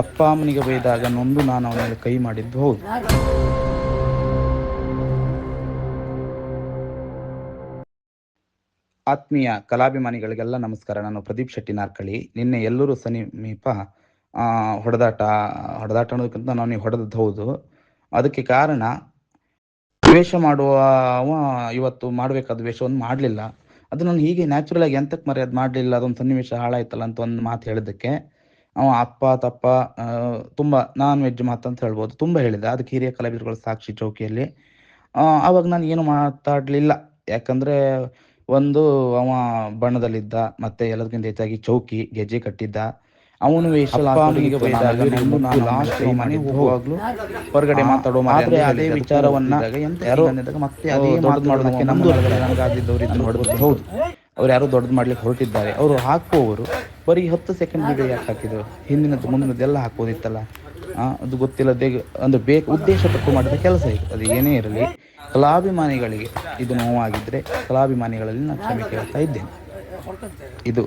ಅಪ್ಪ ಅಮ್ಮನಿಗೆ ಬೈದಾಗ ನೊಂದು ನಾನು ಅವನಿಗೆ ಕೈ ಮಾಡಿದ್ದು, ಹೌದು. ಆತ್ಮೀಯ ಕಲಾಭಿಮಾನಿಗಳಿಗೆಲ್ಲ ನಮಸ್ಕಾರ. ನಾನು ಪ್ರದೀಪ್ ಶೆಟ್ಟಿ ನಾರ್ಕಳಿ ನಿನ್ನೆ ಎಲ್ಲರೂ ಸಮೀಪ ಹೊಡೆದಾಟ ಹೊಡೆದಾಟ ಅನ್ನೋದಕ್ಕಿಂತ ನಾನು ಹೊಡೆದದ್ದು ಹೌದು. ಅದಕ್ಕೆ ಕಾರಣ, ದ್ವೇಷ ಮಾಡುವ ಇವತ್ತು ಮಾಡಬೇಕಾದ ದ್ವೇಷವನ್ನು ಮಾಡಲಿಲ್ಲ. ಅದು ನಾನು ಹೀಗೆ ನ್ಯಾಚುರಲ್ ಆಗಿ ಎಂತಕ್ಕೆ ಮರ್ಯಾದೆ ಮಾಡಲಿಲ್ಲ, ಅದೊಂದು ಸನ್ನಿವೇಶ ಹಾಳಾಯ್ತಲ್ಲ ಅಂತ ಒಂದು ಮಾತು ಹೇಳಿದ್ದಕ್ಕೆ. ಅವ ಅಪ್ಪ ತಪ್ಪ ತುಂಬ ನಾನ್ ವೆಜ್ ಮಾತಂತ ಹೇಳ್ಬೋದು. ತುಂಬಾ ಹೇಳಿದ. ಅದಕ್ಕೆ ಹಿರಿಯ ಕಲಾವಿದರುಗಳ ಸಾಕ್ಷಿ ಚೌಕಿಯಲ್ಲಿ. ಅವಾಗ ನಾನು ಏನು ಮಾತಾಡಲಿಲ್ಲ. ಯಾಕಂದ್ರೆ ಒಂದು ಅವ ಬಣ್ಣದಲ್ಲಿದ್ದ ಮತ್ತೆ ಎಲ್ಲದಕ್ಕಿಂತ ಹೆಚ್ಚಾಗಿ ಚೌಕಿ ಗೆಜ್ಜೆ ಕಟ್ಟಿದ್ದ. ಅವನು ಹೊರಗಡೆ ಮಾತಾಡೋ ಆದ್ರೆ ಅದೇ ವಿಚಾರವನ್ನ ಯಾರೋ ಮತ್ತೆ ಅದೇ ನಮ್ದು ಹೌದು. ಅವ್ರು ಯಾರೋ ದೊಡ್ಡದು ಮಾಡ್ಲಿಕ್ಕೆ ಹೊರಟಿದ್ದಾರೆ. ಅವರು ಹಾಕುವವರು ಬರೀ ಹತ್ತು ಸೆಕೆಂಡ್ ವಿಡಿಯೋ ಯಾಕೆ ಹಾಕಿದ್ರು? ಹಿಂದಿನದ್ದು ಮುಂದಿನದ್ದೆಲ್ಲ ಹಾಕೋದಿತ್ತಲ್ಲ ಅದು ಗೊತ್ತಿಲ್ಲದೆ ಒಂದು ಬೇಕು, ಉದ್ದೇಶ ಪಟ್ಟು ಮಾಡಿದ ಕೆಲಸ ಇದು. ಅದು ಏನೇ ಇರಲಿ, ಕಲಾಭಿಮಾನಿಗಳಿಗೆ ಇದು ನೋವಾಗಿದ್ದರೆ ಕಲಾಭಿಮಾನಿಗಳಲ್ಲಿ ನಾನು ಕ್ಷಮೆ ಕೇಳ್ತಾ ಇದ್ದೇನೆ. ಇದು